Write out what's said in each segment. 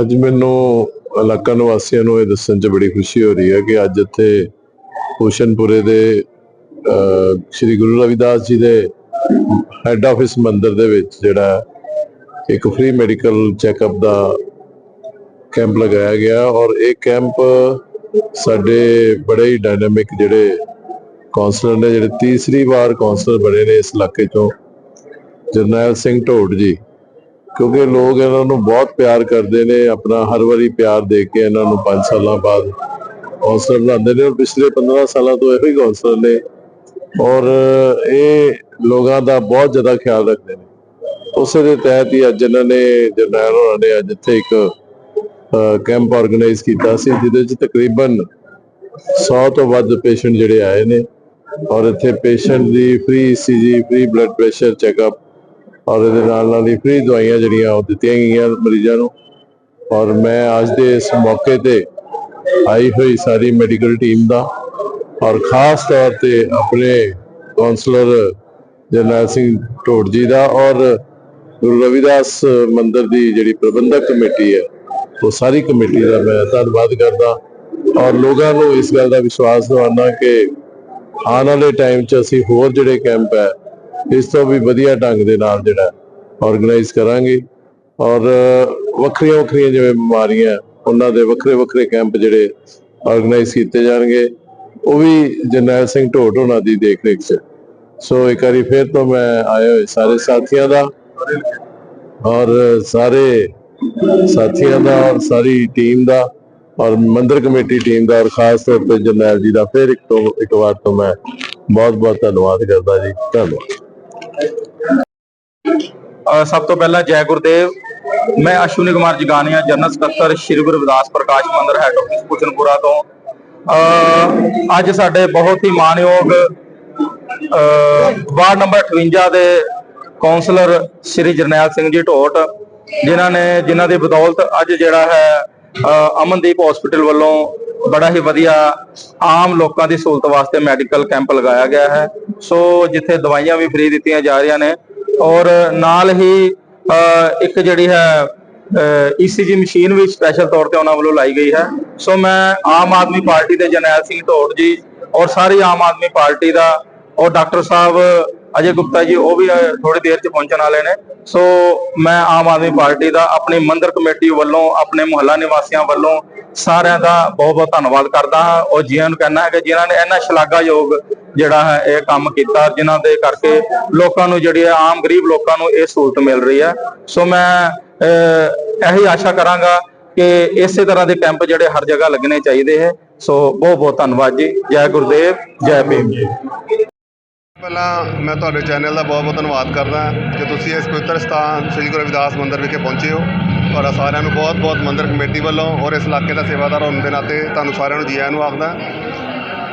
ਅੱਜ ਮੈਨੂੰ ਇਲਾਕਾ ਨਿਵਾਸੀਆਂ ਨੂੰ ਇਹ ਦੱਸਣ 'ਚ ਬੜੀ ਖੁਸ਼ੀ ਹੋ ਰਹੀ ਹੈ ਕਿ ਅੱਜ ਇੱਥੇ ਹੋਸ਼ਨਪੁਰੇ ਦੇ ਸ੍ਰੀ ਗੁਰੂ ਰਵਿਦਾਸ ਜੀ ਦੇ ਹੈੱਡ ਆਫਿਸ ਮੰਦਿਰ ਦੇ ਵਿੱਚ ਜਿਹੜਾ ਇੱਕ ਫ੍ਰੀ ਮੈਡੀਕਲ ਚੈੱਕਅਪ ਦਾ ਕੈਂਪ ਲਗਾਇਆ ਗਿਆ ਔਰ ਇਹ ਕੈਂਪ ਸਾਡੇ ਬੜੇ ਹੀ ਡਾਇਨਾਮਿਕ ਜਿਹੜੇ ਕਾਉਂਸਲਰ ਨੇ, ਜਿਹੜੇ ਤੀਸਰੀ ਵਾਰ ਕਾਉਂਸਲਰ ਬਣੇ ਨੇ ਇਸ ਇਲਾਕੇ ਚੋਂ। ਜਰਨੈਲ ਸਿੰਘ ਢੋਟ ਜੀ। ਕਿਉਂਕਿ ਲੋਕ ਇਹਨਾਂ ਨੂੰ ਬਹੁਤ ਪਿਆਰ ਕਰਦੇ ਨੇ, ਆਪਣਾ ਹਰ ਵਾਰੀ ਪਿਆਰ ਦੇ ਕੇ ਇਹਨਾਂ ਨੂੰ 5 ਸਾਲਾਂ ਬਾਅਦ ਕੌਂਸਲਰ ਬਣਾਉਂਦੇ ਨੇ ਔਰ ਪਿਛਲੇ 15 ਸਾਲਾਂ ਤੋਂ ਇਹੋ ਹੀ ਕੌਂਸਲਰ ਨੇ ਔਰ ਇਹ ਲੋਕਾਂ ਦਾ ਬਹੁਤ ਜ਼ਿਆਦਾ ਖਿਆਲ ਰੱਖਦੇ ਨੇ। ਉਸੇ ਦੇ ਤਹਿਤ ਹੀ ਅੱਜ ਇਹਨਾਂ ਨੇ ਜਰਨੈਲ ਹੋਰਾਂ ਨੇ ਅੱਜ ਇੱਥੇ ਇੱਕ ਕੈਂਪ ਆਰਗੇਨਾਈਜ਼ ਕੀਤਾ ਸੀ, ਜਿਹਦੇ ਵਿੱਚ ਤਕਰੀਬਨ 100 ਤੋਂ ਵੱਧ ਪੇਸ਼ੈਂਟ ਜਿਹੜੇ ਆਏ ਨੇ ਔਰ ਇੱਥੇ ਪੇਸ਼ੈਂਟ ਦੀ free ECG free blood pressure checkup ਔਰ ਇਹਦੇ ਨਾਲ ਨਾਲ ਹੀ ਫ੍ਰੀ ਦਵਾਈਆਂ ਜਿਹੜੀਆਂ ਉਹ ਦਿੱਤੀਆਂ ਗਈਆਂ ਮਰੀਜ਼ਾਂ ਨੂੰ। ਔਰ ਮੈਂ ਅੱਜ ਦੇ ਇਸ ਮੌਕੇ ਤੇ ਆਈ ਹੋਈ ਸਾਰੀ ਮੈਡੀਕਲ ਟੀਮ ਦਾ ਔਰ ਖਾਸ ਤੌਰ ਤੇ ਆਪਣੇ ਕਾਉਂਸਲਰ ਜਰਨੈਲ ਸਿੰਘ ਢੋਟ ਜੀ ਦਾ ਔਰ ਗੁਰੂ ਰਵਿਦਾਸ ਮੰਦਿਰ ਦੀ ਜਿਹੜੀ ਪ੍ਰਬੰਧਕ ਕਮੇਟੀ ਹੈ, ਉਹ ਸਾਰੀ ਕਮੇਟੀ ਦਾ ਮੈਂ ਧੰਨਵਾਦ ਕਰਦਾ। ਔਰ ਲੋਕਾਂ ਨੂੰ ਇਸ ਗੱਲ ਦਾ ਵਿਸ਼ਵਾਸ ਦਿਵਾਉਣਾ ਕਿ ਆਉਣ ਵਾਲੇ ਟਾਈਮ 'ਚ ਅਸੀਂ ਹੋਰ ਜਿਹੜੇ ਕੈਂਪ ਹੈ ਇਸ ਤੋਂ ਵੀ ਵਧੀਆ ਢੰਗ ਦੇ ਨਾਲ ਜਿਹੜਾ ਆਰਗੇਨਾਈਜ਼ ਕਰਾਂਗੇ। ਔਰ ਵੱਖਰੀਆਂ ਵੱਖਰੀਆਂ ਜਿਵੇਂ ਬਿਮਾਰੀਆਂ, ਉਹਨਾਂ ਦੇ ਵੱਖਰੇ ਵੱਖਰੇ ਕੈਂਪ ਜਿਹੜੇ ਆਰਗੇਨਾਈਜ਼ ਕੀਤੇ ਜਾਣਗੇ। ਉਹ ਵੀ ਜਰਨੈਲ ਸਿੰਘ ਢੋਟ ਉਹਨਾਂ ਦੀ ਦੇਖ ਰੇਖ 'ਚ। ਸੋ, ਇੱਕ ਵਾਰੀ ਫਿਰ ਤੋਂ ਮੈਂ ਆਏ ਹੋਏ ਸਾਰੇ ਸਾਥੀਆਂ ਦਾ। ਔਰ ਸਾਰੇ ਸਾਥੀਆਂ ਦਾ ਔਰ ਸਾਰੀ ਟੀਮ ਦਾ ਔਰ ਮੰਦਰ ਕਮੇਟੀ ਟੀਮ ਦਾ ਔਰ ਖਾਸ ਤੌਰ ਤੇ ਜਰਨੈਲ ਜੀ ਦਾ ਫਿਰ ਇੱਕ ਤੋਂ, ਇੱਕ ਵਾਰ ਤੋਂ ਮੈਂ ਬਹੁਤ ਬਹੁਤ ਧੰਨਵਾਦ ਕਰਦਾ ਜੀ। ਧੰਨਵਾਦ। ਸਭ ਤੋਂ ਪਹਿਲਾਂ ਜੈ ਗੁਰਦੇਵ, ਮੈਂ ਅਸ਼ਵਨੀ ਕੁਮਾਰ ਜਗਾਨੀਆ, ਜਨਰਲ ਸਕੱਤਰ ਸ਼੍ਰੀ ਗੁਰੂ ਰਵਿਦਾਸ ਪ੍ਰਕਾਸ਼ ਮੰਦਰ ਹੈਡ ਆਫਿਸ ਪੁਸ਼ਨਪੁਰਾ ਤੋਂ। ਅੱਜ ਸਾਡੇ ਬਹੁਤ ਹੀ ਮਾਣਯੋਗ ਵਾਰਡ ਨੰਬਰ 58 ਦੇ ਕੌਂਸਲਰ ਸ਼੍ਰੀ ਜਰਨੈਲ ਸਿੰਘ ਜੀ ਢੋਟ, ਜਿਨ੍ਹਾਂ ਨੇ, ਜਿਨ੍ਹਾਂ ਦੀ ਬਦੌਲਤ ਅੱਜ ਜਿਹੜਾ ਹੈ ਅਮਨਦੀਪ ਹਸਪੀਟਲ ਵੱਲੋਂ ਬੜਾ ਹੀ ਵਧੀਆ ਆਮ ਲੋਕਾਂ ਦੀ ਸਹੂਲਤ ਵਾਸਤੇ ਮੈਡੀਕਲ ਕੈਂਪ ਲਗਾਇਆ ਗਿਆ ਹੈ। ਸੋ ਜਿੱਥੇ ਦਵਾਈਆਂ ਵੀ ਫ੍ਰੀ ਦਿੱਤੀਆਂ ਜਾ ਰਹੀਆਂ ਨੇ ਔਰ ਨਾਲ ਹੀ ਇੱਕ ਜਿਹੜੀ ਹੈ ਈਸੀਜੀ ਮਸ਼ੀਨ ਵੀ ਸਪੈਸ਼ਲ ਤੌਰ ਤੇ ਉਹਨਾਂ ਵੱਲੋਂ ਲਾਈ ਗਈ ਹੈ। ਸੋ ਮੈਂ ਆਮ ਆਦਮੀ ਪਾਰਟੀ ਦੇ ਜਰਨੈਲ ਸਿੰਘ ਢੋੜ ਜੀ ਔਰ ਸਾਰੀ ਆਮ ਆਦਮੀ ਪਾਰਟੀ ਦਾ ਔਰ ਡਾਕਟਰ ਸਾਹਿਬ ਅਜੇ ਗੁਪਤਾ ਜੀ, ਉਹ ਵੀ ਥੋੜੀ ਦੇਰ ਚ ਪਹੁੰਚਣ ਵਾਲੇ ਨੇ। ਸੋ ਮੈਂ ਆਮ ਆਦਮੀ ਪਾਰਟੀ ਦਾ ਆਪਣੀ ਮੰਦਰ ਕਮੇਟੀ ਵੱਲੋਂ, ਆਪਣੇ ਮੁਹੱਲਾ ਨਿਵਾਸੀਆਂ ਵੱਲੋਂ ਸਾਰਿਆਂ ਦਾ ਬਹੁਤ ਬਹੁਤ ਧੰਨਵਾਦ ਕਰਦਾ ਹਾਂ। ਔਰ ਜੀਆਂ ਨੂੰ ਕਹਿਣਾ ਹੈ ਕਿ ਜਿਨ੍ਹਾਂ ਨੇ ਇੰਨਾ ਸ਼ਲਾਘਾਯੋਗ ਜਿਹੜਾ ਹੈ ਇਹ ਕੰਮ ਕੀਤਾ, ਜਿਨ੍ਹਾਂ ਦੇ ਕਰਕੇ ਲੋਕਾਂ ਨੂੰ ਜਿਹੜੀ ਹੈ, ਆਮ ਗਰੀਬ ਲੋਕਾਂ ਨੂੰ ਇਹ ਸਹੂਲਤ ਮਿਲ ਰਹੀ ਹੈ। ਸੋ ਮੈਂ ਇਹੀ ਆਸ਼ਾ ਕਰਾਂਗਾ ਕਿ ਇਸੇ ਤਰ੍ਹਾਂ ਦੇ ਕੈਂਪ ਜਿਹੜੇ ਹਰ ਜਗ੍ਹਾ ਲੱਗਣੇ ਚਾਹੀਦੇ ਹੈ। ਸੋ ਬਹੁਤ ਬਹੁਤ ਧੰਨਵਾਦ ਜੀ। ਜੈ ਗੁਰਦੇਵ, ਜੈ ਭੀਮ ਜੀ। ਪਹਿਲਾਂ ਮੈਂ ਤੁਹਾਡੇ ਚੈਨਲ ਦਾ ਬਹੁਤ ਬਹੁਤ ਧੰਨਵਾਦ ਕਰਦਾ ਕਿ ਤੁਸੀਂ ਇਸ ਪਵਿੱਤਰ ਸਥਾਨ ਸ੍ਰੀ ਗੁਰੂ ਰਵਿਦਾਸ ਮੰਦਿਰ ਵਿਖੇ ਪਹੁੰਚੇ ਹੋ। ਤੁਹਾਡਾ ਸਾਰਿਆਂ ਨੂੰ ਬਹੁਤ ਬਹੁਤ ਮੰਦਿਰ ਕਮੇਟੀ ਵੱਲੋਂ ਔਰ ਇਸ ਇਲਾਕੇ ਦਾ ਸੇਵਾਦਾਰ ਹੋਣ ਦੇ ਨਾਤੇ ਤੁਹਾਨੂੰ ਸਾਰਿਆਂ ਨੂੰ ਜੀ ਆਇਆਂ ਨੂੰ ਆਖਦਾ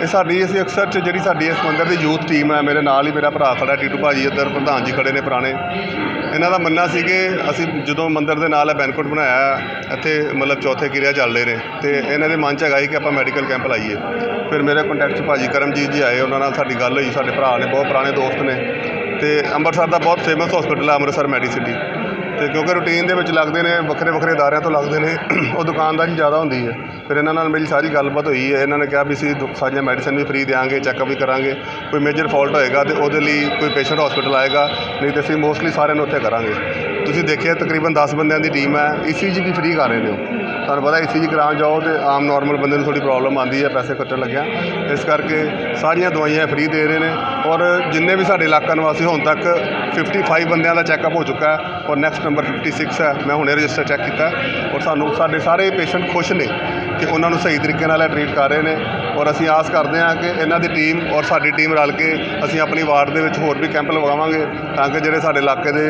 ਇਹ ਸਾਡੀ ਅਸੀਂ ਅਕਸਰ 'ਚ ਜਿਹੜੀ ਸਾਡੀ ਇਸ ਮੰਦਰ ਦੀ ਯੂਥ ਟੀਮ ਹੈ, ਮੇਰੇ ਨਾਲ ਹੀ ਮੇਰਾ ਭਰਾ ਖੜਾ ਟੀਟੂ ਭਾਜੀ ਇੱਧਰ ਪ੍ਰਧਾਨ ਜੀ ਖੜੇ ਨੇ ਪੁਰਾਣੇ। ਇਹਨਾਂ ਦਾ ਮੰਨਣਾ ਸੀ ਕਿ ਅਸੀਂ ਜਦੋਂ ਮੰਦਰ ਦੇ ਨਾਲ ਇਹ ਬੈਨਕਟ ਬਣਾਇਆ, ਇੱਥੇ ਮਤਲਬ ਚੌਥੇ ਕਿਰਿਆ ਚੱਲ ਰਹੇ ਨੇ ਤੇ ਇਹਨਾਂ ਦੇ ਮਨ 'ਚ ਹੈਗਾ ਸੀ ਕਿ ਆਪਾਂ ਮੈਡੀਕਲ ਕੈਂਪ ਲਾਈਏ। ਫਿਰ ਮੇਰੇ ਕੰਟੈਕਟ 'ਚ ਭਾਜੀ ਕਰਮਜੀਤ ਜੀ ਆਏ, ਉਹਨਾਂ ਨਾਲ ਸਾਡੀ ਗੱਲ ਹੋਈ, ਸਾਡੇ ਭਰਾ ਨੇ, ਬਹੁਤ ਪੁਰਾਣੇ ਦੋਸਤ ਨੇ। ਤੇ ਅੰਮ੍ਰਿਤਸਰ ਦਾ ਬਹੁਤ ਫੇਮਸ ਹਸਪੀਟਲ ਹੈ ਅੰਮ੍ਰਿਤਸਰ ਮੈਡੀਸਿਟੀ। ਤੇ ਕਿਉਂਕਿ ਰੂਟੀਨ ਦੇ ਵਿੱਚ ਲੱਗਦੇ ਨੇ, ਵੱਖਰੇ ਵੱਖਰੇ ਅਦਾਰਿਆਂ ਤੋਂ ਲੱਗਦੇ ਨੇ, ਉਹ ਦੁਕਾਨਦਾਰੀ ਜ਼ਿਆਦਾ ਹੁੰਦੀ ਹੈ। ਫਿਰ ਇਹਨਾਂ ਨਾਲ ਮੇਰੀ ਸਾਰੀ ਗੱਲਬਾਤ ਹੋਈ ਹੈ। ਇਹਨਾਂ ਨੇ ਕਿਹਾ ਵੀ ਅਸੀਂ ਦੁ- ਸਾਰੀਆਂ ਮੈਡੀਸਨ ਵੀ ਫ੍ਰੀ ਦੇਵਾਂਗੇ ਚੈੱਕਅਪ ਵੀ ਕਰਾਂਗੇ। ਕੋਈ ਮੇਜਰ ਫਾਲਟ ਹੋਏਗਾ ਤੇ ਉਹਦੇ ਲਈ ਕੋਈ ਪੇਸ਼ੈਂਟ ਹਸਪੀਟਲ ਆਏਗਾ, ਨਹੀਂ ਤੇ ਅਸੀਂ ਮੋਸਟਲੀ ਸਾਰਿਆਂ ਨੂੰ ਉੱਥੇ ਕਰਾਂਗੇ। ਤੁਸੀਂ ਦੇਖਿਆ ਤਕਰੀਬਨ 10 ਬੰਦਿਆਂ ਦੀ ਟੀਮ ਹੈ ਈਸੀਜੀ ਵੀ ਫ੍ਰੀ ਕਰ ਰਹੇ ਨੇ ਉਹ। ਤੁਹਾਨੂੰ ਪਤਾ ਈਸੀਜੀ ਕਰਾਉਣ ਜਾਓ ਤੇ ਆਮ ਨਾਰਮਲ ਬੰਦੇ ਨੂੰ ਥੋੜੀ ਪ੍ਰੋਬਲਮ ਆਉਂਦੀ ਹੈ, ਪੈਸੇ ਖਰਚਣ ਲੱਗਿਆ। ਇਸ ਕਰਕੇ ਸਾਰੀਆਂ ਦਵਾਈਆਂ ਫ੍ਰੀ ਦੇ ਰਹੇ ਨੇ ਔਰ ਜਿੰਨੇ ਵੀ ਸਾਡੇ ਇਲਾਕਾ ਨਿਵਾਸੀ ਹੁਣ ਤੱਕ 55 ਬੰਦਿਆਂ ਦਾ ਚੈੱਕਅਪ ਹੋ ਚੁੱਕਾ ਹੈ ਔਰ ਨੈਕਸਟ ਨੰਬਰ 56 ਹੈ, ਮੈਂ ਹੁਣੇ ਰਜਿਸਟਰ ਚੈੱਕ ਕੀਤਾ ਔਰ ਸਾਨੂੰ ਸਾਡੇ ਸਾਰੇ ਪੇਸ਼ੈਂਟ ਖੁਸ਼ ਨੇ ਕਿ ਉਹਨਾਂ ਨੂੰ ਸਹੀ ਤਰੀਕੇ ਨਾਲ ਟ੍ਰੀਟ ਕਰ ਰਹੇ ਨੇ ਔਰ ਅਸੀਂ ਆਸ ਕਰਦੇ ਹਾਂ ਕਿ ਇਹਨਾਂ ਦੀ ਟੀਮ ਔਰ ਸਾਡੀ ਟੀਮ ਰਲ ਕੇ ਅਸੀਂ ਆਪਣੀ ਵਾਰਡ ਦੇ ਵਿੱਚ ਹੋਰ ਵੀ ਕੈਂਪ ਲਗਾਵਾਂਗੇ ਤਾਂ ਕਿ ਜਿਹੜੇ ਸਾਡੇ ਇਲਾਕੇ ਦੇ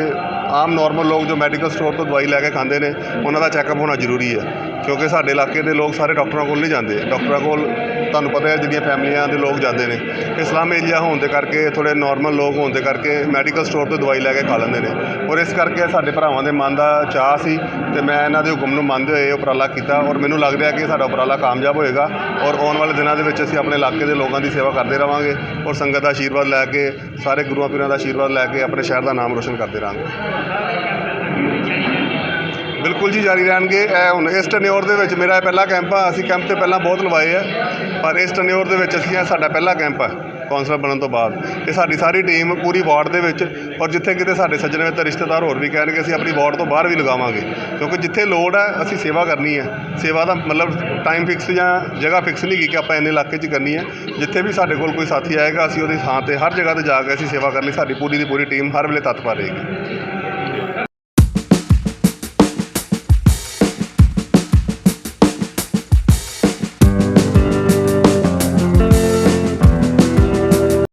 ਆਮ ਨਾਰਮਲ ਲੋਕ ਜੋ ਮੈਡੀਕਲ ਸਟੋਰ ਤੋਂ ਦਵਾਈ ਲੈ ਕੇ ਖਾਂਦੇ ਨੇ, ਉਹਨਾਂ ਦਾ ਚੈੱਕਅਪ ਹੋਣਾ ਜ਼ਰੂਰੀ ਹੈ। ਕਿਉਂਕਿ ਸਾਡੇ ਇਲਾਕੇ ਦੇ ਲੋਕ ਸਾਰੇ ਡਾਕਟਰਾਂ ਕੋਲ ਨਹੀਂ ਜਾਂਦੇ। ਡਾਕਟਰਾਂ ਕੋਲ ਤੁਹਾਨੂੰ ਪਤਾ ਹੈ ਜਿਹੜੀਆਂ ਫੈਮਲੀਆਂ ਦੇ ਲੋਕ ਜਾਂਦੇ ਨੇ। ਇਹ ਸਲਮ ਏਰੀਆ ਹੋਣ ਦੇ ਕਰਕੇ ਥੋੜੇ ਨਾਰਮਲ ਲੋਕ ਹੋਣ ਦੇ ਕਰਕੇ ਮੈਡੀਕਲ ਸਟੋਰ ਤੋਂ ਦਵਾਈ ਲੈ ਕੇ ਖਾ ਲੈਂਦੇ ਨੇ। ਔਰ ਇਸ ਕਰਕੇ ਸਾਡੇ ਭਰਾਵਾਂ ਦੇ ਮਨ ਦਾ ਚਾਹ ਸੀ ਤੇ ਮੈਂ ਇਹਨਾਂ ਦੇ ਹੁਕਮ ਨੂੰ ਮੰਨਦੇ ਹੋਏ ਇਹ ਉਪਰਾਲਾ ਕੀਤਾ ਔਰ ਮੈਨੂੰ ਲੱਗ ਰਿਹਾ ਕਿ ਸਾਡਾ ਉਪਰਾਲਾ ਕਾਮਯਾਬ ਹੋਏਗਾ ਔਰ ਆਉਣ ਵਾਲੇ ਦਿਨਾਂ ਦੇ ਵਿੱਚ ਅਸੀਂ ਆਪਣੇ ਇਲਾਕੇ ਦੇ ਲੋਕਾਂ ਦੀ ਸੇਵਾ ਕਰਦੇ ਰਵਾਂਗੇ ਔਰ ਸੰਗਤ ਦਾ ਆਸ਼ੀਰਵਾਦ ਲੈ ਕੇ, ਸਾਰੇ ਗੁਰੂਆਂ ਪੀਰਾਂ ਦਾ ਆਸ਼ੀਰਵਾਦ ਲੈ ਕੇ ਆਪਣੇ ਸ਼ਹਿਰ ਦਾ ਨਾਮ ਰੋਸ਼ਨ ਕਰਦੇ ਰਹਾਂਗੇ। ਬਿਲਕੁਲ ਜੀ ਜਾਰੀ ਰਹਿਣਗੇ। ਇਹ ਹੁਣ ਇਸ ਟਨਿਓਰ ਦੇ ਵਿੱਚ ਮੇਰਾ ਇਹ ਪਹਿਲਾ ਕੈਂਪ ਆ। ਅਸੀਂ ਕੈਂਪ ਤੇ ਪਹਿਲਾਂ ਬਹੁਤ ਲਵਾਏ ਆ। ਪਰ ਇਸ ਟਨਿਓਰ ਦੇ ਵਿੱਚ ਅਸੀਂ ਇਹ ਸਾਡਾ ਪਹਿਲਾ ਕੈਂਪ ਆ, ਕੌਂਸਲਰ ਬਣਨ ਤੋਂ ਬਾਅਦ। ਇਹ ਸਾਡੀ ਸਾਰੀ ਟੀਮ ਪੂਰੀ ਵਾਰਡ ਦੇ ਵਿੱਚ ਔਰ ਜਿੱਥੇ ਕਿਤੇ ਸਾਡੇ ਸੱਜਣ ਮਿੱਤਰ, ਰਿਸ਼ਤੇਦਾਰ ਹੋਰ ਵੀ ਕਹਿਣਗੇ, ਅਸੀਂ ਆਪਣੀ ਵਾਰਡ ਤੋਂ ਬਾਹਰ ਵੀ ਲਗਾਵਾਂਗੇ। ਕਿਉਂਕਿ ਜਿੱਥੇ ਲੋੜ ਹੈ ਅਸੀਂ ਸੇਵਾ ਕਰਨੀ ਹੈ ਸੇਵਾ ਦਾ ਮਤਲਬ ਟਾਈਮ ਫਿਕਸ ਜਾਂ ਜਗ੍ਹਾ ਫਿਕਸ ਨਹੀਂ ਗੀ ਕਿ ਆਪਾਂ ਇੰਨੇ ਇਲਾਕੇ 'ਚ ਕਰਨੀ ਹੈ ਜਿੱਥੇ ਵੀ ਸਾਡੇ ਕੋਲ ਕੋਈ ਸਾਥੀ ਆਏਗਾ, ਅਸੀਂ ਉਹਦੀ ਥਾਂ ਤੇ ਹਰ ਜਗ੍ਹਾ ਤੇ ਜਾ ਕੇ ਅਸੀਂ ਸੇਵਾ ਕਰਨ ਲਈ ਸਾਡੀ ਪੂਰੀ ਦੀ ਪੂਰੀ ਟੀਮ ਹਰ ਵੇਲੇ ਤੱਤਪਰ ਰਹੇਗੀ